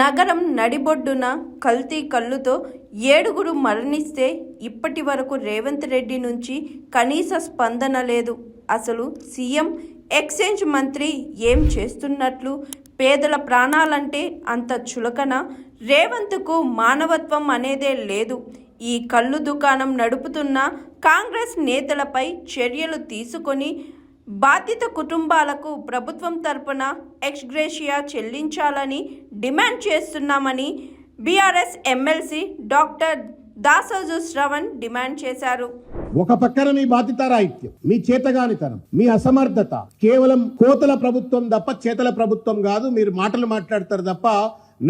నగరం నడిబొడ్డున కల్తీ కళ్ళుతో ఏడుగురు మరణిస్తే ఇప్పటి వరకు రేవంత్ రెడ్డి నుంచి కనీస స్పందన లేదు. అసలు సీఎం ఎక్స్చేంజ్ మంత్రి ఏం చేస్తున్నట్లు పేదల ప్రాణాలంటే అంత చులకన రేవంత్కు మానవత్వం అనేదే లేదు. ఈ కళ్ళు దుకాణం నడుపుతున్న కాంగ్రెస్ నేతలపై చర్యలు తీసుకొని బాధిత కుటుంబాలకు ప్రభుత్వం తరపున ఎక్స్గ్రేషియా చెల్లించాలని డిమాండ్ చేస్తున్నామని BRS MLC doctor Dasoju Sravan demand చేశారు. ఒక పక్కన మీ బాధ్యతారాహిత్యం మీ చేతగానితనం మీ అసమర్థత కేవలం కోతల ప్రభుత్వం తప్ప చేతల ప్రభుత్వం కాదు మీరు మాటలు మాట్లాడతారు తప్ప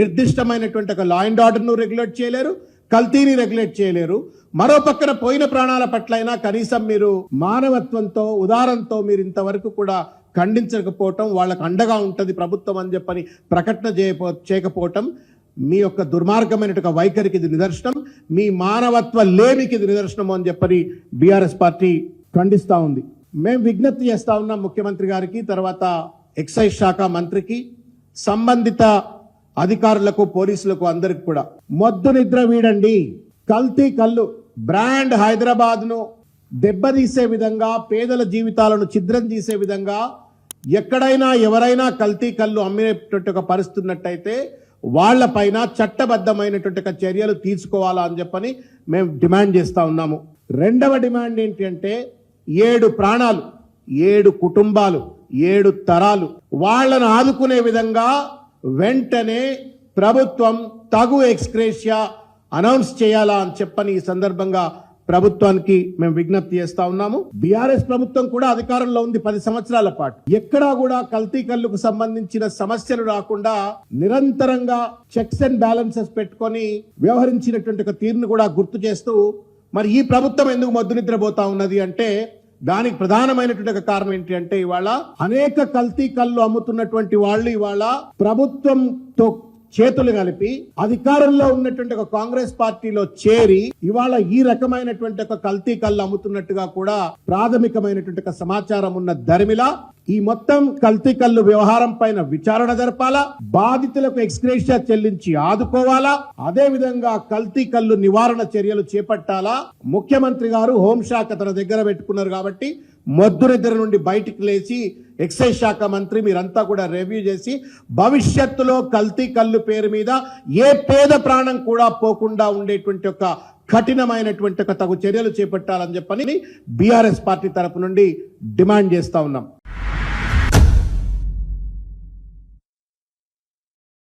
నిర్దిష్టమైనటువంటి ఒక లా అండ్ ఆర్డర్ను రెగ్యులేట్ చేయలేరు. కల్తీని రెగ్యులేట్ చేయలేరు. మరో పక్కన పోయిన ప్రాణాల పట్లైనా కనీసం మీరు మానవత్వంతో ఉదారంతో మీరు ఇంతవరకు కూడా ఖండించకపోవటం వాళ్ళకు అండగా ఉంటుంది ప్రభుత్వం అని చెప్పని ప్రకటన చేయపో చేయకపోవటం మీ యొక్క దుర్మార్గమైన వైఖరికి ఇది నిదర్శనం. మీ మానవత్వ లేమికి ఇది నిదర్శనం అని చెప్పని బీఆర్ఎస్ పార్టీ ఖండిస్తా ఉంది. మేము విజ్ఞప్తి చేస్తా ఉన్నాం ముఖ్యమంత్రి గారికి తర్వాత ఎక్సైజ్ శాఖ మంత్రికి. సంబంధిత అధికారులకు పోలీసులకు అందరికి కూడా. మొద్దు నిద్ర వీడండి. కల్తీ కళ్ళు. బ్రాండ్ హైదరాబాద్ను దెబ్బతీసే విధంగా పేదల జీవితాలను ఛిద్రం చేసే విధంగా ఎక్కడైనా ఎవరైనా కల్తీ కళ్ళు అమ్మేటట్టు ఒక పరిస్థితున్నట్టయితే వాళ్ళపైన చట్టబద్ధమైనటువంటి ఒక చర్యలు తీసుకోవాలా అని చెప్పని మేము డిమాండ్ చేస్తూ ఉన్నాము. రెండవ డిమాండ్ ఏంటి అంటే ఏడు ప్రాణాలు ఏడు కుటుంబాలు ఏడు తరాలు వాళ్ళను ఆదుకునే విధంగా వెంటనే ప్రభుత్వం తగు ఎక్స్క్రేషియా అనౌన్స్ చేయాలా అని చెప్పని ఈ సందర్భంగా ప్రభుత్వానికి మేము విజ్ఞప్తి చేస్తా ఉన్నాము. బీఆర్ఎస్ ప్రభుత్వం కూడా అధికారంలో ఉంది పది సంవత్సరాల పాటు. ఎక్కడా కూడా కల్తీ కళ్ళుకు సంబంధించిన సమస్యలు రాకుండా నిరంతరంగా చెక్స్ అండ్ బ్యాలెన్సెస్ పెట్టుకొని వ్యవహరించినటువంటి ఒక తీరును కూడా గుర్తు చేస్తూ మరి ఈ ప్రభుత్వం ఎందుకు మద్దు నిద్రపోతా ఉన్నది అంటే దానికి ప్రధానమైనటువంటి ఒక కారణం ఏంటి అంటే ఇవాళ అనేక కల్తీ కళ్ళు అమ్ముతున్నటువంటి వాళ్ళు ఇవాళ ప్రభుత్వంతో చేతులు కలిపి అధికారంలో ఉన్నటువంటి ఒక కాంగ్రెస్ పార్టీలో చేరి ఇవాళ ఈ రకమైనటువంటి ఒక కల్తీ కళ్ళు అమ్ముతున్నట్టుగా కూడా ప్రాథమికమైనటువంటి ఒక సమాచారం ఉన్న ధర్మిల ఈ మొత్తం కల్తీ కళ్ళు వ్యవహారం పైన విచారణ జరపాలా? బాధితులకు ఎక్స్గ్రేషియా చెల్లించి ఆదుకోవాలా? అదే విధంగా కల్తీ కళ్ళు నివారణ చర్యలు చేపట్టాలా? ముఖ్యమంత్రి గారు హోంశాఖ తన దగ్గర పెట్టుకున్నారు కాబట్టి మొద్దునిద్ర నుండి బయటికి లేచి ఎక్సైజ్ శాఖ మంత్రి మీరంతా కూడా రివ్యూ చేసి భవిష్యత్తులో కల్తీ కళ్ళు పేరు మీద ఏ పేద ప్రాణం కూడా పోకుండా ఉండేటువంటి ఒక కఠినమైనటువంటి ఒక తగు చర్యలు చేపట్టాలని చెప్పని బీఆర్ఎస్ పార్టీ తరపు నుండి డిమాండ్ చేస్తా ఉన్నాం.